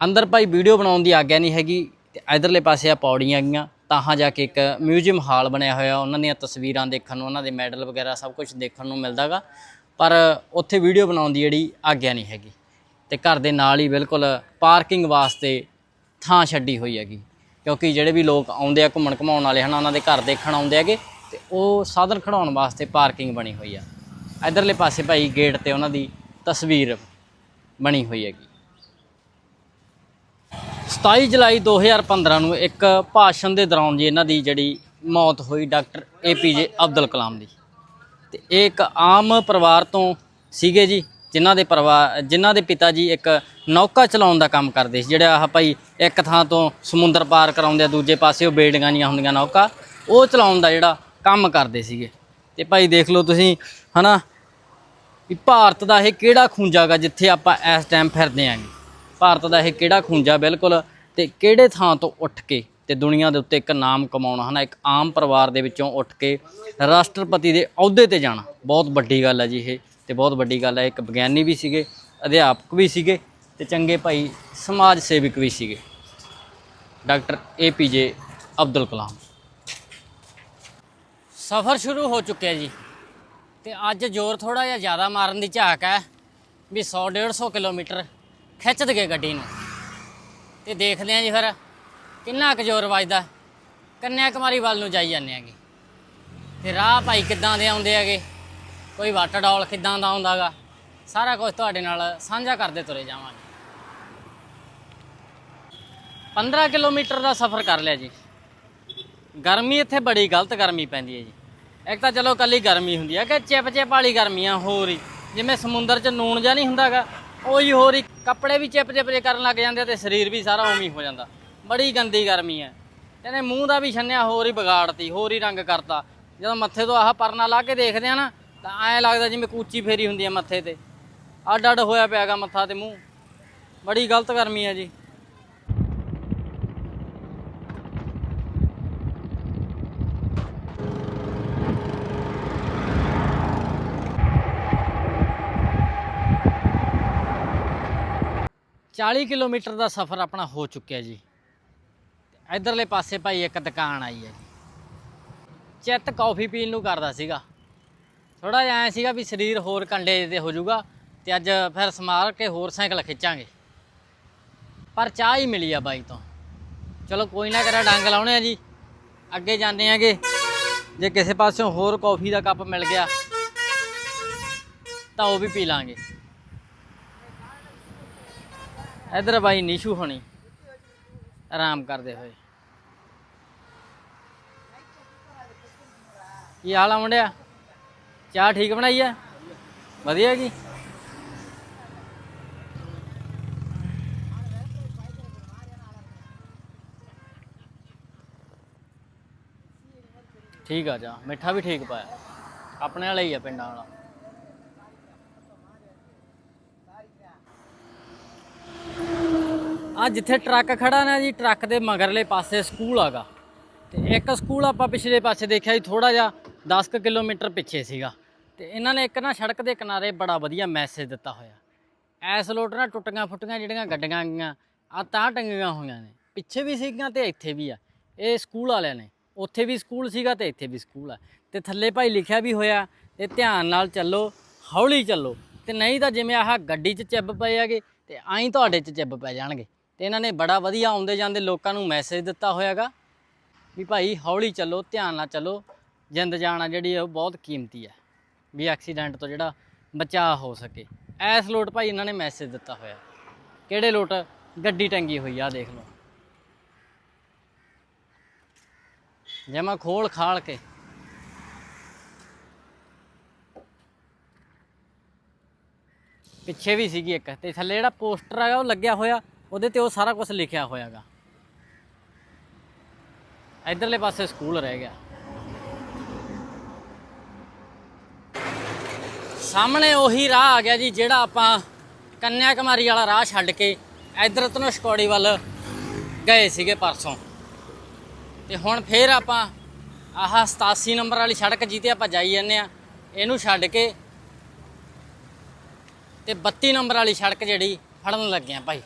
ਅੰਦਰ ਭਾਈ ਵੀਡੀਓ ਬਣਾਉਣ ਦੀ ਆਗਿਆ ਨਹੀਂ ਹੈਗੀ ਤੇ ਇਧਰਲੇ ਪਾਸੇ ਆ ਪੌੜੀਆਂ ਹੈਗੀਆਂ ਤਾਹਾਂ ਜਾ ਕੇ ਇੱਕ ਮਿਊਜ਼ੀਅਮ ਹਾਲ ਬਣਿਆ ਹੋਇਆ, ਉਹਨਾਂ ਦੀਆਂ ਤਸਵੀਰਾਂ ਦੇਖਣ ਨੂੰ, ਉਹਨਾਂ ਦੇ ਮੈਡਲ ਵਗੈਰਾ ਸਭ ਕੁਝ ਦੇਖਣ ਨੂੰ ਮਿਲਦਾਗਾ। ਪਰ ਉੱਥੇ ਵੀਡੀਓ ਬਣਾਉਣ ਦੀ ਜਿਹੜੀ ਆਗਿਆ ਨਹੀਂ ਹੈਗੀ ਤੇ ਘਰ ਦੇ ਨਾਲ ਹੀ ਬਿਲਕੁਲ ਪਾਰਕਿੰਗ ਵਾਸਤੇ ਥਾਂ ਛੱਡੀ ਹੋਈ ਹੈਗੀ। ਕਿਉਂਕਿ ਜਿਹੜੇ ਵੀ ਲੋਕ ਆਉਂਦੇ ਆ ਘੁੰਮਣ ਘਮਾਉਣ ਵਾਲੇ ਹਨ, ਉਹਨਾਂ ਦੇ ਘਰ ਦੇਖਣ ਆਉਂਦੇ ਹੈਗੇ ਤੇ ਉਹ ਸਾਧਨ ਖੜਾਉਣ ਵਾਸਤੇ ਪਾਰਕਿੰਗ ਬਣੀ ਹੋਈ ਆ। ਇਧਰਲੇ ਪਾਸੇ ਭਾਈ ਗੇਟ ਤੇ ਉਹਨਾਂ ਦੀ ਤਸਵੀਰ ਬਣੀ ਹੋਈ ਹੈਗੀ। 27 ਜੁਲਾਈ 2015 ਨੂੰ ਇੱਕ ਭਾਸ਼ਣ ਦੇ ਦੌਰਾਨ ਜੀ ਇਹਨਾਂ ਦੀ ਜਿਹੜੀ ਮੌਤ ਹੋਈ ਡਾਕਟਰ ਏਪੀਜੇ ਅਬਦੁਲ ਕਲਾਮ ਦੀ। ਤੇ ਇਹ ਇੱਕ ਆਮ ਪਰਿਵਾਰ ਤੋਂ ਸੀਗੇ ਜੀ, ਜਿਨ੍ਹਾਂ ਦੇ ਪਰਿਵਾਰ ਜਿਨ੍ਹਾਂ ਦੇ ਪਿਤਾ ਜੀ ਇੱਕ ਨੌਕਾ ਚਲਾਉਣ ਦਾ ਕੰਮ ਕਰਦੇ ਸੀ। ਜਿਹੜਾ ਆਹ ਭਾਈ ਇੱਕ ਥਾਂ ਤੋਂ ਸਮੁੰਦਰ ਪਾਰ ਕਰਾਉਂਦੇ ਆ, ਦੂਜੇ ਪਾਸੇ ਉਹ ਬੇੜੀਆਂ ਦੀਆਂ ਹੁੰਦੀਆਂ ਨੌਕਾ, ਉਹ ਚਲਾਉਣ ਦਾ ਜਿਹੜਾ ਕੰਮ ਕਰਦੇ ਸੀਗੇ। ਤੇ ਭਾਈ ਦੇਖ ਲਓ ਤੁਸੀਂ, ਹਨਾ ਵੀ ਭਾਰਤ ਦਾ ਇਹ ਕਿਹੜਾ ਖੂੰਜਾ ਗਾ ਜਿੱਥੇ ਆਪਾਂ ਇਸ ਟਾਈਮ ਫਿਰਦੇ ਆਂਗੇ ਭਾਰਤ ਦਾ ਇਹ ਕਿਹੜਾ ਖੂੰਜਾ ਬਿਲਕੁਲ ਤੇ ਕਿਹੜੇ ਥਾਂ ਤੋਂ ਉੱਠ ਕੇ ਤੇ ਦੁਨੀਆ ਦੇ ਉੱਤੇ ਇੱਕ ਨਾਮ ਕਮਾਉਣਾ, ਹਨਾ, ਇੱਕ ਆਮ ਪਰਿਵਾਰ ਦੇ ਵਿੱਚੋਂ ਉੱਠ ਕੇ ਰਾਸ਼ਟਰਪਤੀ ਦੇ ਅਹੁਦੇ ਤੇ ਜਾਣਾ, ਬਹੁਤ ਵੱਡੀ ਗੱਲ ਹੈ ਜੀ ਇਹ ਤੇ ਬਹੁਤ ਵੱਡੀ ਗੱਲ ਹੈ, ਇੱਕ ਵਿਗਿਆਨੀ ਵੀ ਸੀਗੇ, ਅਧਿਆਪਕ ਵੀ ਸੀਗੇ ਤੇ ਚੰਗੇ ਭਾਈ ਸਮਾਜ ਸੇਵਕ ਵੀ ਸੀਗੇ। ਡਾਕਟਰ ਏ ਪੀ ਜੇ ਅਬਦੁਲ ਕਲਾਮ। ਸਫ਼ਰ ਸ਼ੁਰੂ ਹੋ ਚੁੱਕਿਆ ਜੀ। ਤੇ ਅੱਜ ਜ਼ੋਰ ਥੋੜਾ ਜਿਹਾ ਜ਼ਿਆਦਾ ਮਾਰਨ ਦੀ ਝਾਕ ਹੈ ਵੀ 100 150 ਕਿਲੋਮੀਟਰ ਖਿੱਚ ਦਗੇ ਗੱਡੀ ਨੂੰ। ਤੇ ਦੇਖਦੇ ਆਂ ਜੀ ਫਿਰ ਕਿੰਨਾ ਕੁ ਜ਼ੋਰ ਵੱਜਦਾ। ਕੰਨਿਆ ਕੁਮਾਰੀ ਵੱਲ ਨੂੰ ਜਾਈ ਜਾਂਦੇ ਆਂਗੇ ਤੇ ਰਾਹ ਭਾਈ ਕਿੱਦਾਂ ਦੇ ਆਉਂਦੇ ਹੈਗੇ? ਕੋਈ ਵਾਟਰ ਡੌਲ ਕਿੱਦਾਂ ਦਾ ਆਉਂਦਾਗਾ ਸਾਰਾ ਕੁਝ ਤੁਹਾਡੇ ਨਾਲ ਸਾਂਝਾ ਕਰਦੇ ਤੁਰੇ ਜਾਵਾਂਗੇ। 15 ਕਿਲੋਮੀਟਰ ਦਾ ਸਫ਼ਰ ਕਰ ਲਿਆ ਜੀ। ਗਰਮੀ ਇੱਥੇ ਬੜੀ ਗਲਤ ਗਰਮੀ ਪੈਂਦੀ ਹੈ ਜੀ। ਇੱਕ ਤਾਂ ਚਲੋ ਕੱਲੀ ਗਰਮੀ ਹੁੰਦੀ ਹੈ ਕਿ ਚਿਪ ਚਿਪ ਵਾਲੀ ਗਰਮੀ ਆ ਹੋਰ ਹੀ। ਜਿਵੇਂ ਸਮੁੰਦਰ 'ਚ ਨੂਣ ਜਾਂ ਨਹੀਂ ਹੁੰਦਾਗਾ, ਉਹੀ ਹੋਰ ਹੀ। ਕੱਪੜੇ ਵੀ ਚਿਪ ਚਿਪ ਜੇ ਕਰਨ ਲੱਗ ਜਾਂਦੇ ਆ ਤੇ ਸਰੀਰ ਵੀ ਸਾਰਾ ਉਵੇਂ ਹੋ ਜਾਂਦਾ। ਬੜੀ ਗੰਦੀ ਗਰਮੀ ਹੈ ਕਹਿੰਦੇ ਮੂੰਹ ਦਾ ਵੀ ਛੰਨਿਆ, ਹੋਰ ਹੀ ਵਿਗਾੜਤੀ, ਹੋਰ ਹੀ ਰੰਗ ਕਰਤਾ। ਜਦੋਂ ਮੱਥੇ ਤੋਂ ਆਹ ਪਰਨਾ ਲਾ ਕੇ ਦੇਖਦੇ ਆ ਨਾ, ਤਾਂ ਐਂ ਲੱਗਦਾ ਜਿਵੇਂ ਕੂਚੀ ਫੇਰੀ ਹੁੰਦੀ ਆ ਮੱਥੇ ਤੇ। ਅੱਡ ਅੱਡ ਹੋਇਆ ਪਿਆਗਾ ਮੱਥਾ ਤੇ ਮੂੰਹ। ਬੜੀ ਗਲਤ ਗਰਮੀ ਆ ਜੀ। ਚਾਲੀ ਕਿਲੋਮੀਟਰ ਦਾ ਸਫ਼ਰ ਆਪਣਾ ਹੋ ਚੁੱਕਿਆ ਜੀ। ਇਧਰਲੇ ਪਾਸੇ ਭਾਈ ਇੱਕ ਦੁਕਾਨ ਆਈ ਹੈ ਜੀ। ਚਿੱਤ ਕਾਫੀ ਪੀਣ ਨੂੰ ਕਰਦਾ ਸੀਗਾ। ਥੋੜਾ ਜਿਹਾ ਐ ਸੀਗਾ ਵੀ ਸਰੀਰ ਹੋਰ ਕੰਡੇ ਤੇ ਹੋ ਜਾਊਗਾ ਤੇ ਅੱਜ ਫਿਰ ਸਮਾਰ ਕੇ ਹੋਰ ਸਾਈਕਲ ਖਿੱਚਾਂਗੇ। ਪਰ ਚਾਹ ਹੀ ਮਿਲੀ ਆ ਬਾਈ ਤੋਂ। ਚਲੋ ਕੋਈ ਨਾ ਕਰਾ ਡੰਗ ਲਾਉਣੇ ਆ ਜੀ। ਅੱਗੇ ਜਾਂਦੇ ਆਂਗੇ। ਜੇ ਕਿਸੇ ਪਾਸਿਓਂ ਹੋਰ ਕਾਫੀ ਦਾ ਕੱਪ ਮਿਲ ਗਿਆ ਤਾਂ ਉਹ ਵੀ ਪੀ ਲਾਂਗੇ। ਇਧਰ ਬਾਈ ਨੀਸ਼ੂ ਹੋਣੀ, ਆਰਾਮ ਕਰਦੇ ਹੋਏ। ਕੀ ਹਾਲ ਆ ਮੁੰਡਿਆ? ਚਾਹ ਠੀਕ ਬਣਾਈ ਆ? ਵਧੀਆ ਕੀ? ਠੀਕ ਆ ਜਾ, ਮਿੱਠਾ ਵੀ ਠੀਕ ਪਾਇਆ। ਆਪਣੇ ਵਾਲਾ ਹੀ ਆ ਪਿੰਡਾਂ ਵਾਲਾ। ਆ ਜਿੱਥੇ ਟਰੱਕ ਖੜਾ ਨਾ ਜੀ, ਟਰੱਕ ਦੇ ਮਗਰਲੇ ਪਾਸੇ ਸਕੂਲ ਆਗਾ ਤੇ ਇੱਕ ਸਕੂਲ ਆਪਾਂ ਪਿਛਲੇ ਪਾਸੇ ਦੇਖਿਆ ਜੀ ਥੋੜਾ ਜਿਹਾ 10 ਕੁ ਕਿਲੋਮੀਟਰ ਪਿੱਛੇ ਸੀਗਾ। ਤੇ ਇਹਨਾਂ ਨੇ ਇੱਕ ਨਾ ਸੜਕ ਦੇ ਕਿਨਾਰੇ ਬੜਾ ਵਧੀਆ ਮੈਸੇਜ ਦਿੱਤਾ ਹੋਇਆ। ਐਸ ਲੋਟ ਨਾ ਟੁੱਟੀਆਂ ਫੁੱਟੀਆਂ ਜਿਹੜੀਆਂ ਗੱਡੀਆਂ ਗਈਆਂ ਆ ਤਾਂ ਟੰਗੀਆਂ ਹੋਈਆਂ ਨੇ। ਪਿੱਛੇ ਵੀ ਸੀਗੀਆਂ ਤੇ ਇੱਥੇ ਵੀ ਆ। ਇਹ ਸਕੂਲ ਵਾਲਿਆਂ ਨੇ। ਉੱਥੇ ਵੀ ਸਕੂਲ ਸੀਗਾ ਤੇ ਇੱਥੇ ਵੀ ਸਕੂਲ ਆ। ਤੇ ਥੱਲੇ ਭਾਈ ਲਿਖਿਆ ਵੀ ਹੋਇਆ, ਤੇ ਧਿਆਨ ਨਾਲ ਚੱਲੋ, ਹੌਲੀ ਚੱਲੋ। ਤੇ ਨਹੀਂ ਤਾਂ ਜਿਵੇਂ ਆਹ ਗੱਡੀ 'ਚ ਚਿੱਬ ਪਏ ਹੈਗੇ, ਤੇ ਆਈ ਤੁਹਾਡੇ 'ਚ ਚਿੱਬ ਪੈ ਜਾਣਗੇ। ਤੇ ਇਹਨਾਂ ਨੇ ਬੜਾ ਵਧੀਆ ਆਉਂਦੇ ਜਾਂਦੇ ਲੋਕਾਂ ਨੂੰ ਮੈਸੇਜ ਦਿੱਤਾ ਹੋਇਆਗਾ ਵੀ ਭਾਈ ਹੌਲੀ ਚੱਲੋ, ਧਿਆਨ ਨਾਲ ਚੱਲੋ, ਜਿੰਦ ਜਾਣਾ ਜਿਹੜੀ ਹੈ ਉਹ ਬਹੁਤ ਕੀਮਤੀ ਹੈ ਵੀ ਐਕਸੀਡੈਂਟ ਤੋਂ ਜਿਹੜਾ ਬਚਾਅ ਹੋ ਸਕੇ। ਐਸ ਲੋਟ ਭਾਈ ਇਹਨਾਂ ਨੇ ਮੈਸੇਜ ਦਿੱਤਾ ਹੋਇਆ। ਕਿਹੜੇ ਲੋਟ? ਗੱਡੀ ਟੰਗੀ ਹੋਈ ਆ ਦੇਖ ਲਓ। ਜਮਾ ਖੋਲ ਖਾਲ ਕੇ। ਪਿੱਛੇ ਵੀ ਸੀਗੀ ਇੱਕ, ਤੇ ਥੱਲੇ ਜਿਹੜਾ ਪੋਸਟਰ ਹੈਗਾ, ਉਹ ਲੱਗਿਆ ਹੋਇਆ। ਉਹਦੇ ਤੇ ਉਹ ਸਾਰਾ ਕੁਝ ਲਿਖਿਆ ਹੋਇਆਗਾ। ਇਧਰਲੇ ਪਾਸੇ ਸਕੂਲ ਰਹਿ ਗਿਆ। ਸਾਹਮਣੇ ਉਹੀ ਰਾਹ ਆ ਗਿਆ ਜੀ, ਜਿਹੜਾ ਆਪਾਂ ਕੰਨਿਆ ਕੁਮਾਰੀ ਵਾਲਾ ਰਾਹ ਛੱਡ ਕੇ ਇਧਰ ਸ਼ਕੌੜੀ ਵੱਲ ਗਏ ਸੀਗੇ ਪਰਸੋਂ। ਤੇ ਹੁਣ ਫੇਰ ਆਪਾਂ ਆਹ 87 ਨੰਬਰ ਵਾਲੀ ਸੜਕ ਜਿੱਤੇ ਆਪਾਂ ਜਾਈ ਜਾਂਦੇ ਆ ਇਹਨੂੰ ਛੱਡ ਕੇ ਤੇ 32 ਨੰਬਰ ਵਾਲੀ ਸੜਕ ਜਿਹੜੀ ਫੜਨ ਲੱਗੇ ਆ ਭਾਈ।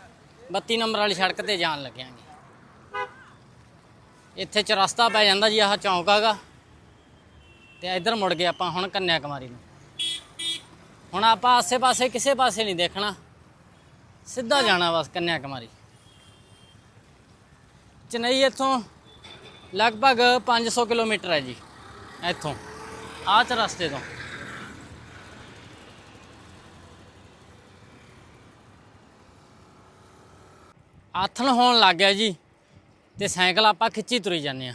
32 ਨੰਬਰ ਵਾਲੀ ਸੜਕ ਤੇ ਜਾਣ ਲੱਗਿਆਂਗੇ। ਇੱਥੇ ਚਰਸਤਾ ਪੈ ਜਾਂਦਾ ਜੀ, ਆਹ ਚੌਂਕ ਹੈਗਾ। ਤੇ ਇੱਧਰ ਮੁੜ ਗਏ ਆਪਾਂ ਹੁਣ ਕੰਨਿਆ ਕੁਮਾਰੀ ਨੂੰ। ਹੁਣ ਆਪਾਂ ਆਸੇ-ਪਾਸੇ, ਕਿਸੇ ਪਾਸੇ ਨਹੀਂ ਦੇਖਣਾ। ਸਿੱਧਾ ਜਾਣਾ ਬਸ ਕੰਨਿਆ ਕੁਮਾਰੀ ਚੇਨਈ ਇੱਥੋਂ ਲਗਭਗ 500 ਕਿਲੋਮੀਟਰ ਹੈ ਜੀ, ਇੱਥੋਂ। ਆਹ ਚ ਰਸਤੇ ਤੋਂ। ਆਥਣ ਹੋਣ ਲੱਗ ਗਿਆ ਜੀ ਤੇ ਸਾਈਕਲ ਆਪਾਂ ਖਿੱਚੀ ਤੁਰੀ ਜਾਂਦੇ ਆ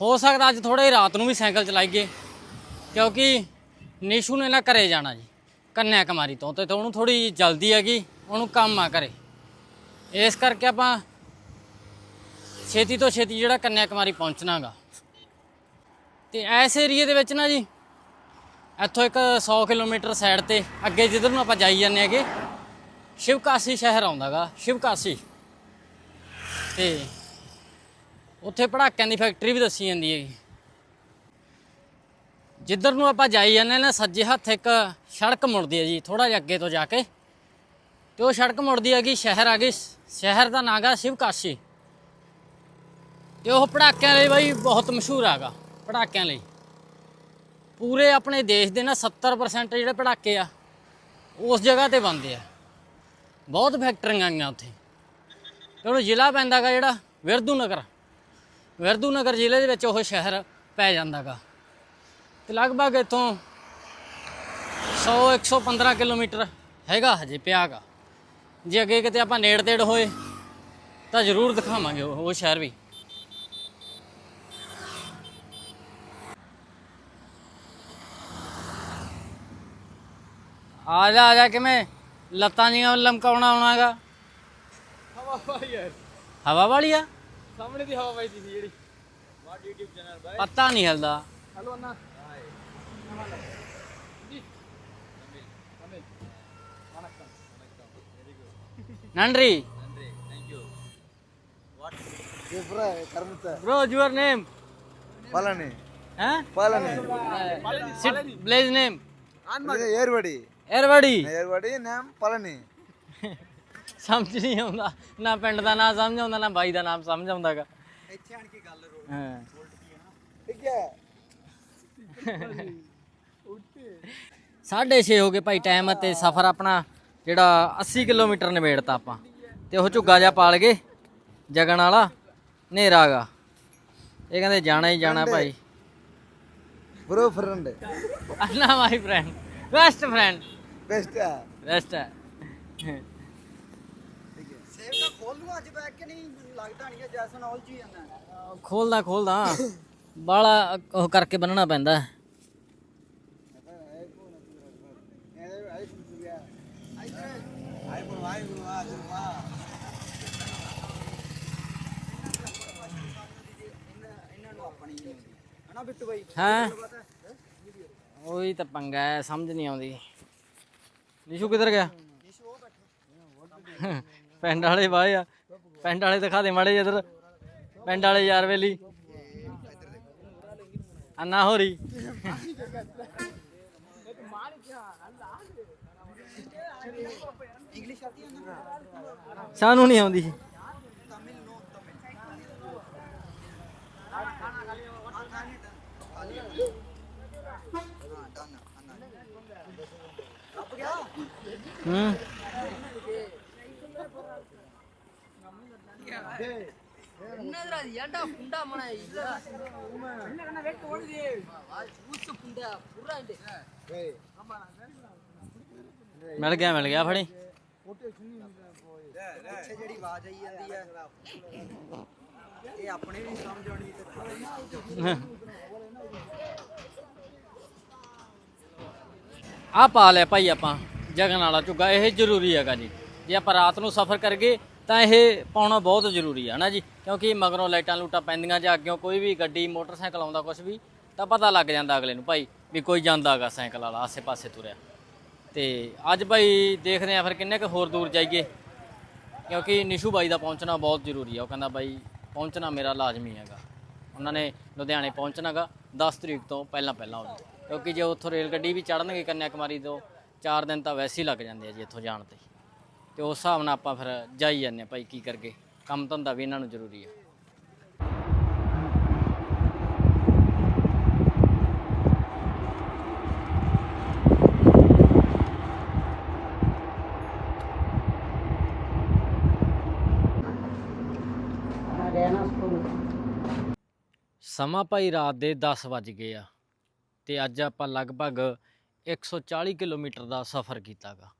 ਹੋ ਸਕਦਾ ਅੱਜ ਥੋੜੇ ਰਾਤ ਨੂੰ ਵੀ ਸਾਈਕਲ ਚਲਾਈਏ ਕਿਉਂਕਿ ਨਿਸ਼ੂ ਨੇ ਨਾ ਘਰੇ ਜਾਣਾ ਜੀ, ਕੰਨਿਆ ਕੁਮਾਰੀ ਤੋਂ ਤੇ ਉਹਨੂੰ ਥੋੜੀ ਜਲਦੀ ਹੈਗੀ, ਉਹਨੂੰ ਕੰਮ ਆ ਘਰੇ। ਇਸ ਕਰਕੇ ਆਪਾਂ ਛੇਤੀ ਤੋਂ ਛੇਤੀ ਜਿਹੜਾ ਕੰਨਿਆ ਕੁਮਾਰੀ ਪਹੁੰਚਣਾਗਾ ਤੇ ਐਸ ਏਰੀਏ ਦੇ ਵਿੱਚ ਨਾ ਜੀ, ਇੱਥੋਂ ਇੱਕ 100 ਕਿਲੋਮੀਟਰ ਸਾਈਡ ਤੇ ਅੱਗੇ ਜਿੱਧਰ ਨੂੰ ਆਪਾਂ ਜਾਈ ਜਾਂਦੇ ਹੈਗੇ, ਸ਼ਿਵਕਾਸੀ ਸ਼ਹਿਰ ਆਉਂਦਾਗਾ ਸ਼ਿਵਕਾਸੀ। ਤੇ ਉੱਥੇ ਪੜਾਕਿਆਂ ਦੀ ਫੈਕਟਰੀ ਵੀ ਦੱਸੀ ਜਾਂਦੀ ਹੈਗੀ। ਜਿੱਧਰ ਨੂੰ ਆਪਾਂ ਜਾਈ ਜਾਂਦੇ ਨਾ, ਸੱਜੇ ਹੱਥ ਇੱਕ ਸੜਕ ਮੁੜਦੀ ਹੈ ਜੀ ਥੋੜਾ ਜਿਹਾ ਅੱਗੇ ਤੋਂ ਜਾ ਕੇ। ਤੇ ਉਹ ਸੜਕ ਮੁੜਦੀ ਹੈਗੀ, ਸ਼ਹਿਰ ਆ ਗਈ, ਸ਼ਹਿਰ ਦਾ ਨਾਂ ਗਾ ਸ਼ਿਵਕਾਸ਼ੀ ਤੇ ਉਹ ਪੜਾਕਿਆਂ ਲਈ ਬਾਈ ਬਹੁਤ ਮਸ਼ਹੂਰ ਹੈਗਾ, ਪੜਾਕਿਆਂ ਲਈ। ਪੂਰੇ ਆਪਣੇ ਦੇਸ਼ ਦੇ ਨਾ 70% ਜਿਹੜੇ ਪੜਾਕੇ ਆ, ਉਸ ਜਗ੍ਹਾ ਤੇ ਬਣਦੇ ਆ। ਬਹੁਤ ਫੈਕਟਰੀਆਂ ਆਈਆਂ ਉੱਥੇ। ਤੇ ਉਹਨੂੰ ਜ਼ਿਲ੍ਹਾ ਪੈਂਦਾਗਾ ਜਿਹੜਾ ਵਿਰਦੂ ਨਗਰ। ਵਿਰਦੂ ਨਗਰ ਜ਼ਿਲ੍ਹੇ ਦੇ ਵਿੱਚ ਉਹ ਸ਼ਹਿਰ ਪੈ ਜਾਂਦਾਗਾ ਤੇ ਲਗਭਗ ਇੱਥੋਂ 100 115 ਕਿਲੋਮੀਟਰ ਹੈਗਾ ਹਜੇ ਪਿਆਗਾ ਜੇ ਅੱਗੇ ਕਿਤੇ ਆਪਾਂ ਨੇੜ ਤੇੜ ਹੋਏ ਤਾਂ ਜ਼ਰੂਰ ਦਿਖਾਵਾਂਗੇ ਉਹ ਉਹ ਸ਼ਹਿਰ ਵੀ। ਆ ਜਾ ਆ ਜਾ, ਕਿਵੇਂ ਲੱਤਾਂ ਜੀਆਂ ਲਮਕਾਉਣਾ ਆਉਣਾਗਾ ਹਵਾ ਭਾਈ ਯਾਰ ਹਵਾ ਵਾਲੀ ਆ ਸਾਹਮਣੇ ਦੀ ਹਵਾ ਵੱਜਦੀ ਸੀ ਜਿਹੜੀ ਵਾਟ YouTube ਚੈਨਲ ਬਾਈ ਪਤਾ ਨਹੀਂ ਹਿਲਦਾ ਹਲੋ ਅੰਨਾ நன்றி கருமத்தை bro your name Palani huh Palani sit blaze name இது ஏர்வாடி everybody ஏர்வாடி நேம் பழனி ਸਮਝ ਨਹੀਂ ਆਉਂਦਾ ਨਾ ਪਿੰਡ ਦਾ ਨਾਮ ਸਮਝ ਆਉਂਦਾ ਨਾ ਬਾਈ ਦਾ ਨਾਮ ਸਮਝ ਆਉਂਦਾਗਾ। ਇੱਥੇ ਆਣ ਕੇ ਗੱਲ ਰੋਲ ਹਾਂ। ਉਲਟ ਗਈ ਹੈ ਨਾ ਠੀਕ ਹੈ। ਸਾਢੇ 6 ਹੋ ਗਏ ਭਾਈ ਟਾਈਮ ਤੇ ਸਫ਼ਰ ਆਪਣਾ ਜਿਹੜਾ 80 ਕਿਲੋਮੀਟਰ ਨਿਬੇੜਤਾ ਆਪਾਂ। ਤੇ ਉਹ ਝੁੱਗਾ ਜਾ ਪਾਲ ਗਏ ਜਗਣ ਵਾਲਾ ਨੇਰਾਗਾ ਇਹ ਕਹਿੰਦੇ ਜਾਣਾ ਹੀ ਜਾਣਾ ਭਾਈ। Bro friend Anna my friend best friend best ਹੈ ਬੈਸਟ ਹੈ ਖੋਲ ਲੂੰ ਅੱਜ ਬੈਕ ਕੇ ਨਹੀਂ ਲੱਗਦਾ ਨਹੀਂ ਜੈਸਨ ਨਾਲ ਜੀ ਜਾਂਦਾ ਖੋਲਦਾ ਖੋਲਦਾ। ਬਾਲਾ ਉਹ ਕਰਕੇ ਬੰਨਣਾ ਪੈਂਦਾ। ਇਹਨਾਂ ਨੂੰ ਆਪਣੀ ਨਹੀਂ ਆਉਂਦੀ ਹਨਾ ਬਿੱਟੂ ਬਾਈ ਹੈਂ? ਉਹੀ ਤਾਂ ਪੰਗਾ ਹੈ ਸਮਝ ਨਹੀਂ ਆਉਂਦੀ। ਨਿਸ਼ੂ ਕਿੱਧਰ ਗਿਆ? ਪਿੰਡ ਵਾਲੇ ਬਾਏ ਆ। ਪਿੰਡ ਵਾਲੇ ਦਿਖਾ ਦੇ ਮਾੜੇ ਜਿੱਧਰ ਪਿੰਡ ਵਾਲੇ ਯਾਰ ਵੇਲੀ। ਅੰਨਾ ਹੋਰੀ। ਇੰਗਲਿਸ਼ ਆਉਂਦੀ। ਹੈ। ਮਿਲ ਗਿਆ ਮਿਲ ਗਿਆ ਫੜੀ ਪਿੱਛੇ ਜਿਹੜੀ ਆਵਾਜ਼ ਆਈ ਜਾਂਦੀ ਹੈ ਇਹ ਆਪਣੇ ਵੀ ਸਮਝ ਆਉਣੀ। ਆ ਪਾ ਲਿਆ ਭਾਈ ਆਪਾਂ ਜਗਨ ਵਾਲਾ ਝੁੱਗਾ ਇਹ ਜ਼ਰੂਰੀ ਹੈਗਾ ਜੀ ਜੇ ਆਪਾਂ ਰਾਤ ਨੂੰ ਸਫ਼ਰ ਕਰਗੇ ਤਾਂ ਇਹ ਪਾਉਣਾ ਬਹੁਤ ਜ਼ਰੂਰੀ ਹੈ ਨਾ ਜੀ? ਕਿਉਂਕਿ ਮਗਰੋਂ ਲਾਈਟਾਂ ਲੂਟਾਂ ਪੈਂਦੀਆਂ ਜਾਂ ਅੱਗਿਓਂ ਕੋਈ ਵੀ ਗੱਡੀ, ਮੋਟਰਸਾਈਕਲ ਆਉਂਦਾ ਕੁਝ ਵੀ, ਤਾਂ ਪਤਾ ਲੱਗ ਜਾਂਦਾ ਅਗਲੇ ਨੂੰ ਭਾਈ ਵੀ ਕੋਈ ਜਾਂਦਾ ਹੈਗਾ ਸਾਈਕਲ ਵਾਲਾ ਆਸੇ-ਪਾਸੇ ਤੁਰਿਆ। ਤੇ ਅੱਜ ਭਾਈ ਦੇਖਦੇ ਆ ਫਿਰ ਕਿੰਨੇ ਕੁ ਹੋਰ ਦੂਰ ਜਾਈਏ। ਕਿਉਂਕਿ ਨਿਸ਼ੂ ਬਾਈ ਦਾ ਪਹੁੰਚਣਾ ਬਹੁਤ ਜ਼ਰੂਰੀ ਆ। ਉਹ ਕਹਿੰਦਾ ਬਾਈ ਪਹੁੰਚਣਾ ਮੇਰਾ ਲਾਜ਼ਮੀ ਹੈਗਾ। ਉਹਨਾਂ ਨੇ ਲੁਧਿਆਣੇ ਪਹੁੰਚਣਾਗਾ 10 ਤਰੀਕ ਤੋਂ ਪਹਿਲਾਂ ਪਹਿਲਾਂ ਉਹ। ਕਿਉਂਕਿ ਜੇ ਉੱਥੋਂ ਰੇਲ ਗੱਡੀ ਵੀ ਚੜਨਗੇ ਕੰਨਿਆ ਕੁਮਾਰੀ ਤੋਂ 4 ਦਿਨ ਤਾਂ ਵੈਸੇ ਹੀ ਲੱਗ ਜਾਂਦੇ ਆ ਜੀ ਇੱਥੋਂ ਜਾਣ ਤੇ। ਤੇ ਉਸ ਹਿਸਾਬ ਨਾਲ ਆਪਾਂ ਫਿਰ ਜਾਈ ਜਾਂਦੇ ਹਾਂ ਭਾਈ ਕੀ ਕਰਗੇ ਕੰਮ ਧੰਦਾ ਵੀ ਇਹਨਾਂ ਨੂੰ ਜ਼ਰੂਰੀ ਆ। ਸਮਾਂ ਭਾਈ ਰਾਤ ਦੇ 10 ਵੱਜ ਗਏ ਆ ਤੇ ਅੱਜ ਆਪਾਂ ਲਗਭਗ 140 ਕਿਲੋਮੀਟਰ ਦਾ ਸਫ਼ਰ ਕੀਤਾਗਾ।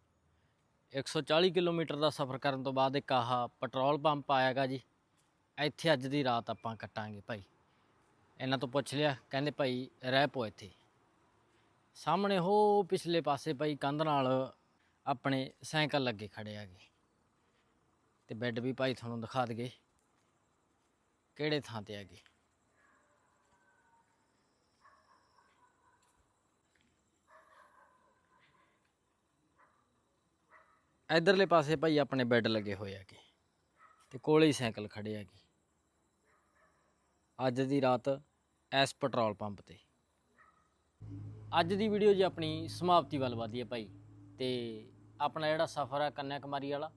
140 ਕਿਲੋਮੀਟਰ ਦਾ ਸਫ਼ਰ ਕਰਨ ਤੋਂ ਬਾਅਦ ਇੱਕ ਆਹ ਪੈਟਰੋਲ ਪੰਪ ਆਇਆਗਾ ਜੀ। ਇੱਥੇ ਅੱਜ ਦੀ ਰਾਤ ਆਪਾਂ ਕੱਟਾਂਗੇ ਭਾਈ। ਇਹਨਾਂ ਤੋਂ ਪੁੱਛ ਲਿਆ, ਕਹਿੰਦੇ ਭਾਈ ਰਹਿ ਪੋ ਇੱਥੇ। ਸਾਹਮਣੇ ਹੋ ਪਿਛਲੇ ਪਾਸੇ ਭਾਈ ਕੰਧ ਨਾਲ ਆਪਣੇ ਸਾਈਕਲ ਲੱਗੇ ਖੜੇ ਆਗੇ ਤੇ ਬੈੱਡ ਵੀ ਭਾਈ ਤੁਹਾਨੂੰ ਦਿਖਾ ਦਗੇ ਕਿਹੜੇ ਥਾਂ ਤੇ ਹੈਗੇ। ਇਧਰਲੇ ਪਾਸੇ ਭਾਈ ਆਪਣੇ ਬੈੱਡ ਲੱਗੇ ਹੋਏ ਹੈਗੇ ਤੇ ਕੋਲੇ ਹੀ ਸਾਈਕਲ ਖੜੇ ਹੈਗੇ। ਅੱਜ ਦੀ ਰਾਤ ਐਸ ਪੈਟਰੋਲ ਪੰਪ ਤੇ। ਅੱਜ ਦੀ ਵੀਡੀਓ ਜੀ ਆਪਣੀ ਸਮਾਪਤੀ ਵੱਲ ਵਧੀ ਹੈ ਭਾਈ ਤੇ ਆਪਣਾ ਜਿਹੜਾ ਸਫ਼ਰ ਹੈ ਕੰਨਿਆ ਕੁਮਾਰੀ ਵਾਲਾ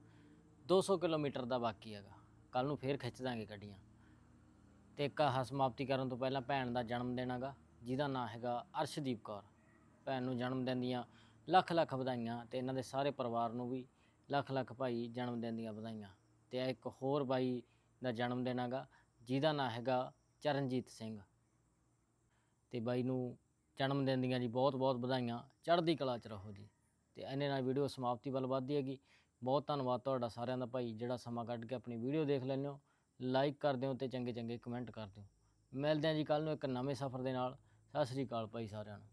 200 ਕਿਲੋਮੀਟਰ ਦਾ ਬਾਕੀ ਹੈਗਾ। ਕੱਲ ਨੂੰ ਫੇਰ ਖਿੱਚ ਦਾਂਗੇ ਗੱਡੀਆਂ। ਤੇ ਇੱਕ ਆਹ ਸਮਾਪਤੀ ਕਰਨ ਤੋਂ ਪਹਿਲਾਂ ਭੈਣ ਦਾ ਜਨਮ ਦਿਨ ਹੈਗਾ, ਜਿਹਦਾ ਨਾਂ ਹੈਗਾ ਅਰਸ਼ਦੀਪ ਕੌਰ। ਭੈਣ ਨੂੰ ਜਨਮ ਦਿਨ ਦੀਆਂ ਲੱਖ ਲੱਖ ਵਧਾਈਆਂ ਤੇ ਇਹਨਾਂ ਦੇ ਸਾਰੇ ਪਰਿਵਾਰ ਨੂੰ ਵੀ ਲੱਖ ਲੱਖ ਭਾਈ ਜਨਮ ਦਿਨ ਦੀਆਂ ਵਧਾਈਆਂ। ਤੇ ਇਹ ਇੱਕ ਹੋਰ ਬਾਈ ਦਾ ਜਨਮ ਦਿਨ ਹੈਗਾ, ਜਿਹਦਾ ਨਾਂ ਹੈਗਾ ਚਰਨਜੀਤ ਸਿੰਘ। ਤੇ ਬਾਈ ਨੂੰ ਜਨਮ ਦਿਨ ਦੀਆਂ ਜੀ ਬਹੁਤ ਬਹੁਤ ਵਧਾਈਆਂ। ਚੜ੍ਹਦੀ ਕਲਾ ਚ ਰਹੋ ਜੀ। ਤੇ ਇਹਨੇ ਨਾਲ ਵੀਡੀਓ ਸਮਾਪਤੀ ਵੱਲ ਵੱਧਦੀ ਹੈਗੀ। ਬਹੁਤ ਧੰਨਵਾਦ ਤੁਹਾਡਾ ਸਾਰਿਆਂ ਦਾ ਭਾਈ, ਜਿਹੜਾ ਸਮਾਂ ਕੱਢ ਕੇ ਆਪਣੀ ਵੀਡੀਓ ਦੇਖ ਲੈਂਦੇ ਹੋ। ਲਾਈਕ ਕਰ ਦਿਓ ਤੇ ਚੰਗੇ ਚੰਗੇ ਕਮੈਂਟ ਕਰ ਦਿਓ। ਮਿਲਦੇ ਹਾਂ ਜੀ ਕੱਲ ਨੂੰ ਇੱਕ ਨਵੇਂ ਸਫ਼ਰ ਦੇ ਨਾਲ। ਸਤਿ ਸ੍ਰੀ ਅਕਾਲ ਭਾਈ ਸਾਰਿਆਂ ਨੂੰ।